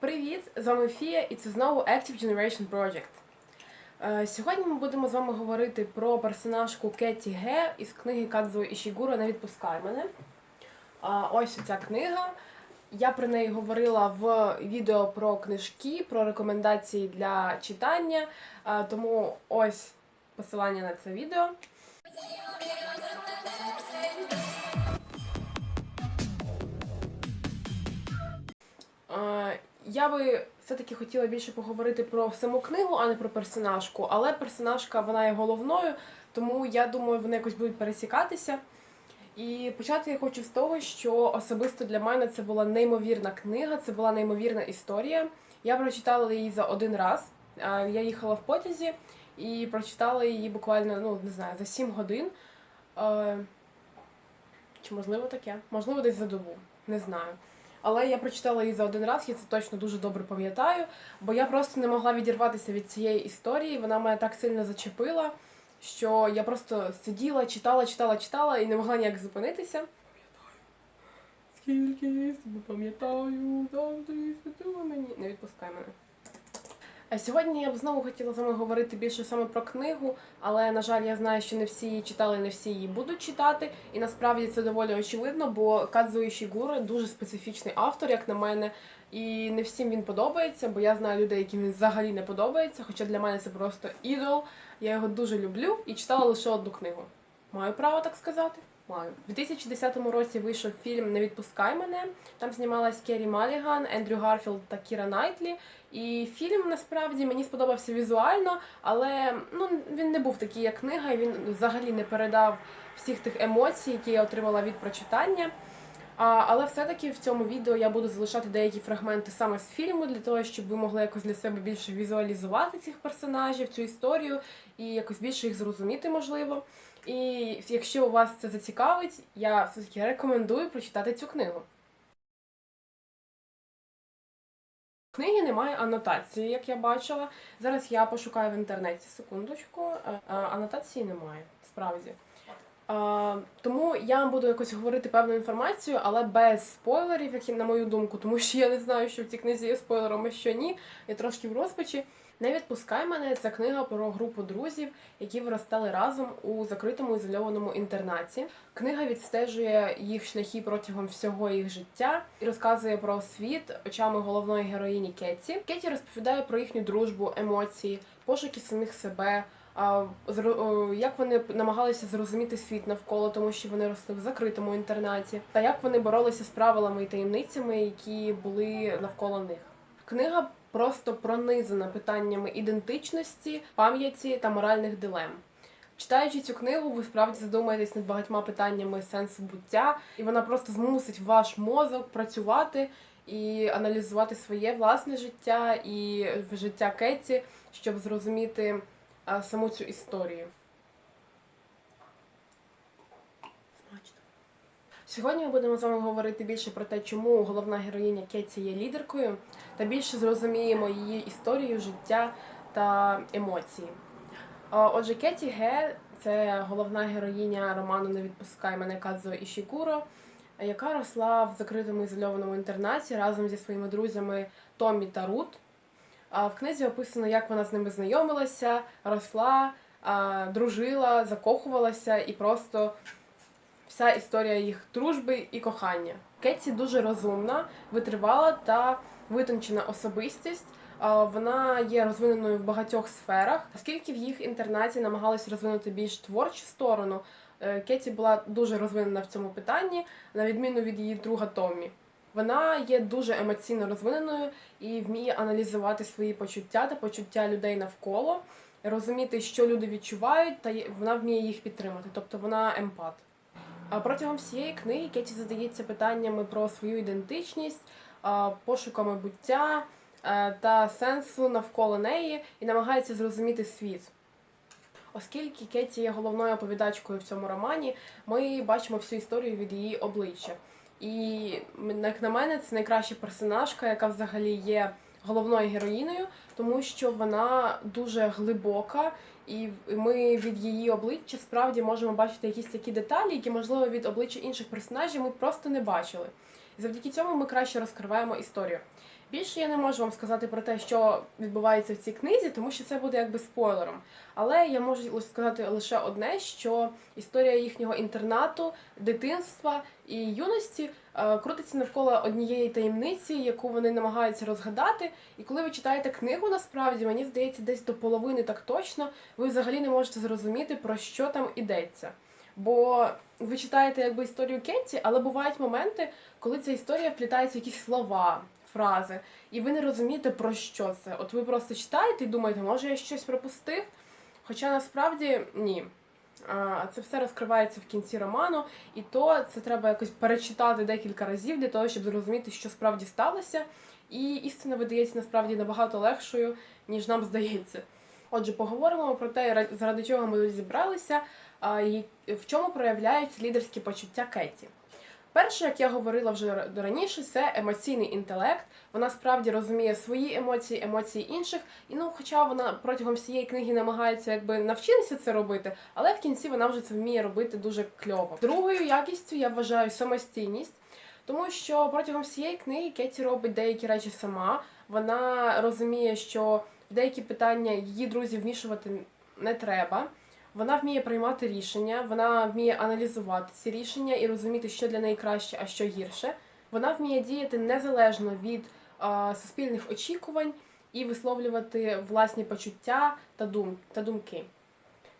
Привіт! З вами Фія і це знову Active Generation Project. Е, Сьогодні ми будемо з вами говорити про персонажку Кеті Ге із книги Кадзо Ішігуро Не відпускай мене. Ось ця книга. Я про неї говорила в відео про книжки, про рекомендації для читання. Е, Тому ось посилання на це відео. Я би все-таки хотіла більше поговорити про саму книгу, а не про персонажку. Але персонажка вона є головною, тому я думаю, вони якось будуть пересікатися. І почати я хочу з того, що особисто для мене це була неймовірна книга, це була неймовірна історія. Я прочитала її за один раз. Я їхала в потязі і прочитала її буквально, ну не знаю, за 7 годин. Е, Чи можливо таке? Можливо, десь за добу, не знаю. Але я прочитала її за один раз, я це точно дуже добре пам'ятаю, бо я просто не могла відірватися від цієї історії. Вона мене так сильно зачепила, що я просто сиділа, читала, читала, читала і не могла ніяк зупинитися. Скільки я себе пам'ятаю, завжди мені. Не відпускай мене. Сьогодні я б знову хотіла з вами говорити більше саме про книгу, але на жаль, я знаю, що не всі її читали, не всі її будуть читати. І насправді це доволі очевидно, бо Кадзо Ішігуро дуже специфічний автор, як на мене, і не всім він подобається, бо я знаю людей, яким він взагалі не подобається. Хоча для мене це просто ідол. Я його дуже люблю і читала лише одну книгу. Маю право так сказати? У 2010 році вийшов фільм Не відпускай мене. Там знімалась Керрі Маліган, Ендрю Гарфілд та Кіра Найтлі. І фільм насправді мені сподобався візуально, але ну він не був такий, як книга, і він взагалі не передав всіх тих емоцій, які я отримала від прочитання. А, але все-таки в цьому відео я буду залишати деякі фрагменти саме з фільму, для того, щоб ви могли якось для себе більше візуалізувати цих персонажів, цю історію і якось більше їх зрозуміти, можливо. І якщо вас це зацікавить, я все-таки рекомендую прочитати цю книгу. В книги немає анотації, як я бачила. Зараз я пошукаю в інтернеті секундочку. Е, е, Анотації немає, справді. Е, Тому я вам буду якось говорити певну інформацію, але без спойлерів, які на мою думку, тому що я не знаю, що в цій книзі є спойлером, а що ні. Я трошки в розпачі. Не відпускай мене. Це книга про групу друзів, які виростали разом у закритому ізольованому інтернаті. Книга відстежує їх шляхи протягом всього їх життя і розказує про світ очами головної героїні Кеті. Кеті розповідає про їхню дружбу, емоції, пошуки самих себе. а, Як вони намагалися зрозуміти світ навколо, тому що вони росли в закритому інтернаті, та як вони боролися з правилами і таємницями, які були навколо них. Книга просто пронизана питаннями ідентичності, пам'яті та моральних дилем. Читаючи цю книгу, ви справді задумаєтесь над багатьма питаннями сенсу буття, і вона просто змусить ваш мозок працювати і аналізувати своє власне життя і життя Кеті, щоб зрозуміти саму цю історію. Сьогодні ми будемо з вами говорити більше про те, чому головна героїня Кеті є лідеркою, та більше зрозуміємо її історію, життя та емоції. Отже, Кеті Ге це головна героїня роману Не відпускай мене Кадзо Ішігуро, яка росла в закритому ізольованому інтернаті разом зі своїми друзями Томмі та Рут. В книзі описано, як вона з ними знайомилася, росла, дружила, закохувалася і просто вся історія їх дружби і кохання. Кеті дуже розумна, витривала та витончена особистість. Вона є розвиненою в багатьох сферах, оскільки в їх інтернаті намагалися розвинути більш творчу сторону. е, Кеті була дуже розвинена в цьому питанні, на відміну від її друга Томмі. Вона є дуже емоційно розвиненою і вміє аналізувати свої почуття та почуття людей навколо, розуміти, що люди відчувають, та вона вміє їх підтримати, тобто вона емпат. А протягом всієї книги Кеті задається питаннями про свою ідентичність, пошуками буття е, та сенсу навколо неї і намагається зрозуміти світ. Оскільки Кеті є головною оповідачкою в цьому романі, ми бачимо всю історію від її обличчя. І як на мене, це найкраща персонажка, яка взагалі є головною героїною, тому що вона дуже глибока, і ми від її обличчя справді можемо бачити якісь такі деталі, які, можливо, від обличчя інших персонажів ми просто не бачили. І завдяки цьому ми краще розкриваємо історію. Більше я не можу вам сказати про те, що відбувається в цій книзі, тому що це буде якби спойлером. Але я можу сказати лише одне: що історія їхнього інтернату, дитинства і юності е, крутиться навколо однієї таємниці, яку вони намагаються розгадати. І коли ви читаєте книгу, насправді мені здається, десь до половини так точно, ви взагалі не можете зрозуміти, про що там ідеться. Бо ви читаєте якби історію Кетті, але бувають моменти, коли ця історія вплітається в якісь слова, фрази, і ви не розумієте, про що це. От ви просто читаєте і думаєте, може я щось пропустив? Хоча насправді ні. Це все розкривається в кінці роману, і то це треба якось перечитати декілька разів для того, щоб зрозуміти, що справді сталося. І істина видається насправді набагато легшою, ніж нам здається. Отже, поговоримо про те, заради чого ми зібралися, в чому проявляються лідерські почуття Кеті. Перше, як я говорила вже раніше, це емоційний інтелект. Вона справді розуміє свої емоції, емоції інших. І ну, хоча вона протягом всієї книги намагається якби навчитися це робити, але в кінці вона вже це вміє робити дуже кльово. Другою якістю я вважаю самостійність. Тому що протягом всієї книги Кеті робить деякі речі сама. Вона розуміє, що в деякі питання її друзі вмішувати не треба. Вона вміє приймати рішення, вона вміє аналізувати ці рішення і розуміти, що для неї краще, а що гірше. Вона вміє діяти незалежно від а, суспільних очікувань і висловлювати власні почуття та, дум, та думки.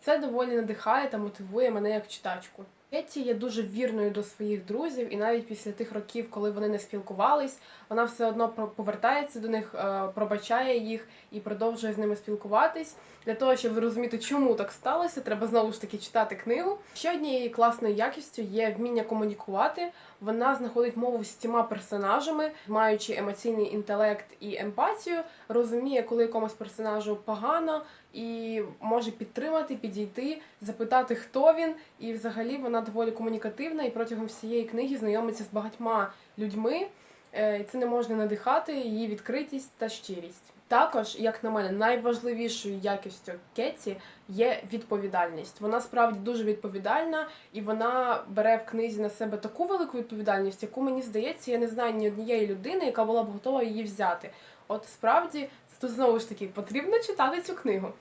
Це доволі надихає та мотивує мене як читачку. Кетті є дуже вірною до своїх друзів, і навіть після тих років, коли вони не спілкувались, вона все одно повертається до них, е, пробачає їх і продовжує з ними спілкуватись. Для того, щоб зрозуміти, чому так сталося, треба знову ж таки читати книгу. Ще однією класною якістю є вміння комунікувати. Вона знаходить мову з цими персонажами, маючи емоційний інтелект і емпатію, розуміє, коли якомусь персонажу погано, і може підтримати, підійти, запитати, хто він. І взагалі вона доволі комунікативна і протягом всієї книги знайомиться з багатьма людьми. Е, це не можна надихати її відкритість та щирість. Також, як на мене, найважливішою якістю Кеті є відповідальність. Вона справді дуже відповідальна, і вона бере в книзі на себе таку велику відповідальність, яку мені здається, я не знаю ні однієї людини, яка була б готова її взяти. От справді тут знову ж таки потрібно читати цю книгу. Е,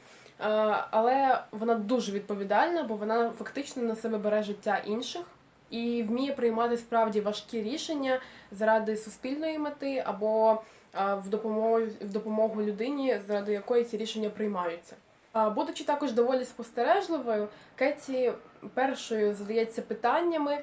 але вона дуже відповідальна, бо вона фактично на себе бере життя інших і вміє приймати справді важкі рішення заради суспільної мети або в допомогу в допомогу людині, заради якої ці рішення приймаються. Будучи також доволі спостережливою, Кеті першою задається питаннями,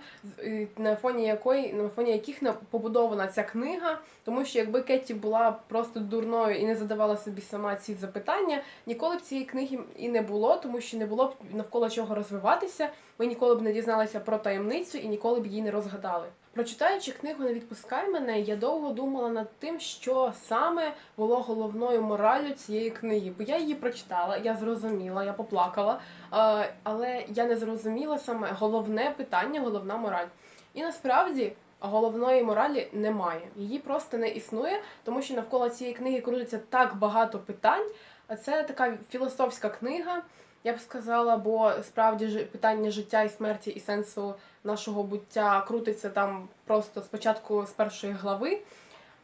на фоні якої на фоні яких побудована ця книга, тому що якби Кеті була просто дурною і не задавала собі сама ці запитання, ніколи б цієї книги і не було, тому що не було б навколо чого розвиватися. Ми ніколи б не дізналися про таємницю і ніколи б її не розгадали. Прочитаючи книгу Не відпускай мене, я довго думала над тим, що саме було головною мораллю цієї книги. Бо я її прочитала, я зрозуміла, я поплакала, але я не зрозуміла саме головне питання, головна мораль. І насправді головної моралі немає. Її просто не існує, тому що навколо цієї книги крутиться так багато питань. Це така філософська книга я б сказала, бо справді ж питання життя і смерті і сенсу нашого буття крутиться там просто спочатку з першої глави.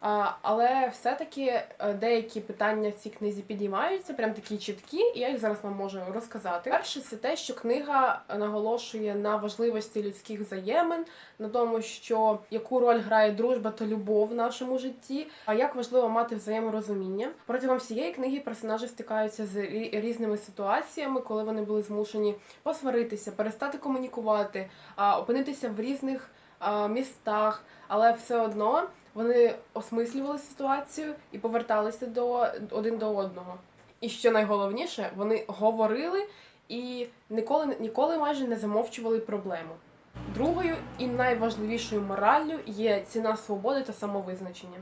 Але все-таки е, деякі питання в цій книзі підіймаються, прям такі чіткі, і я їх зараз вам можу розказати. Перше, це те, що книга наголошує на важливості людських взаємин, на тому, що яку роль грає дружба та любов в нашому житті, а як важливо мати взаєморозуміння. Протягом всієї книги персонажі стикаються з різними ситуаціями, коли вони були змушені посваритися, перестати комунікувати, опинитися в різних містах, але все одно вони осмислювали ситуацію і поверталися до один до одного. І що найголовніше, вони говорили і ніколи ніколи майже не замовчували проблему. Другою і найважливішою мораллю є ціна свободи та самовизначення.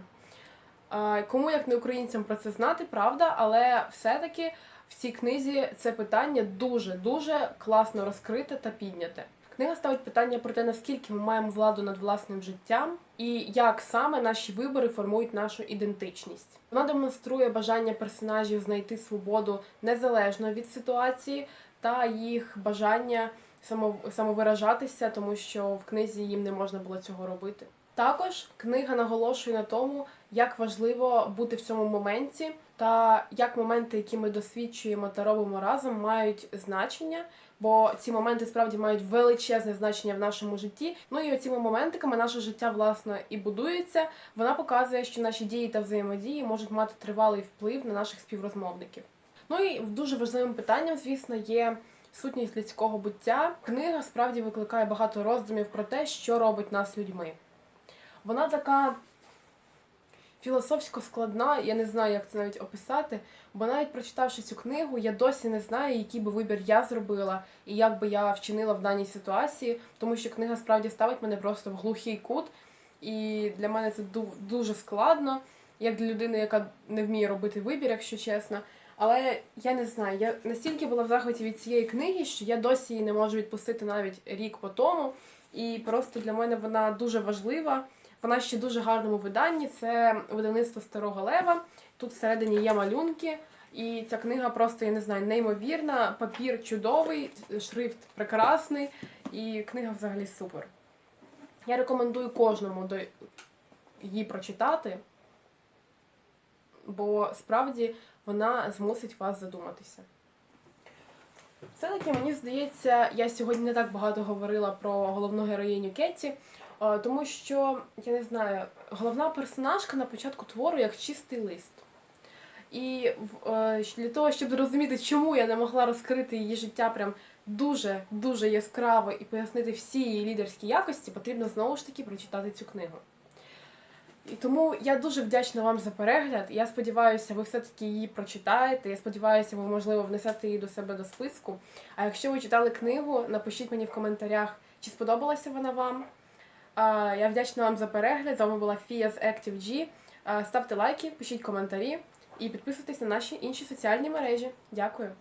Кому як не українцям про це знати, правда, але все-таки в цій книзі це питання дуже дуже класно розкрите та підняте. Книга ставить питання про те, наскільки ми маємо владу над власним життям і як саме наші вибори формують нашу ідентичність. Вона демонструє бажання персонажів знайти свободу незалежно від ситуації та їх бажання самовиражатися, тому що в книзі їм не можна було цього робити. Також книга наголошує на тому, як важливо бути в цьому моменті, та як моменти, які ми досвідчуємо та робимо разом, мають значення. Бо ці моменти справді мають величезне значення в нашому житті. Ну і оціми моментиками наше життя власне і будується. Вона показує, що наші дії та взаємодії можуть мати тривалий вплив на наших співрозмовників. Ну і дуже важливим питанням, звісно, є сутність людського буття. Книга справді викликає багато роздумів про те, що робить нас людьми. Вона така філософсько складна, я не знаю, як це навіть описати, бо навіть прочитавши цю книгу, я досі не знаю, який би вибір я зробила і як би я вчинила в даній ситуації, тому що книга справді ставить мене просто в глухий кут, і для мене це дуже складно, як для людини, яка не вміє робити вибір, якщо чесно. Але я не знаю, я настільки була в захваті від цієї книги, що я досі її не можу відпустити навіть рік по тому. І просто для мене вона дуже важлива. Вона ще дуже гарному виданні. Це видавництво Старого Лева. Тут всередині є малюнки. І ця книга просто, я не знаю, неймовірна. Папір чудовий, шрифт прекрасний, і книга взагалі супер. Я рекомендую кожному її прочитати, бо справді вона змусить вас задуматися. Все-таки мені здається, я сьогодні не так багато говорила про головну героїню Кетті, тому що, я не знаю, головна персонажка на початку твору як чистий лист. І е, для того, щоб зрозуміти, чому я не могла розкрити її життя прям дуже-дуже яскраво і пояснити всі її лідерські якості, потрібно знову ж таки прочитати цю книгу. І тому я дуже вдячна вам за перегляд. Я сподіваюся, ви все-таки її прочитаєте. Я сподіваюся, ви, можливо, внесете її до себе до списку. А якщо ви читали книгу, напишіть мені в коментарях, чи сподобалася вона вам. Я вдячна вам за перегляд. З вами була Фія з ActiveG. Ставте лайки, пишіть коментарі і підписуйтесь на наші інші соціальні мережі. Дякую.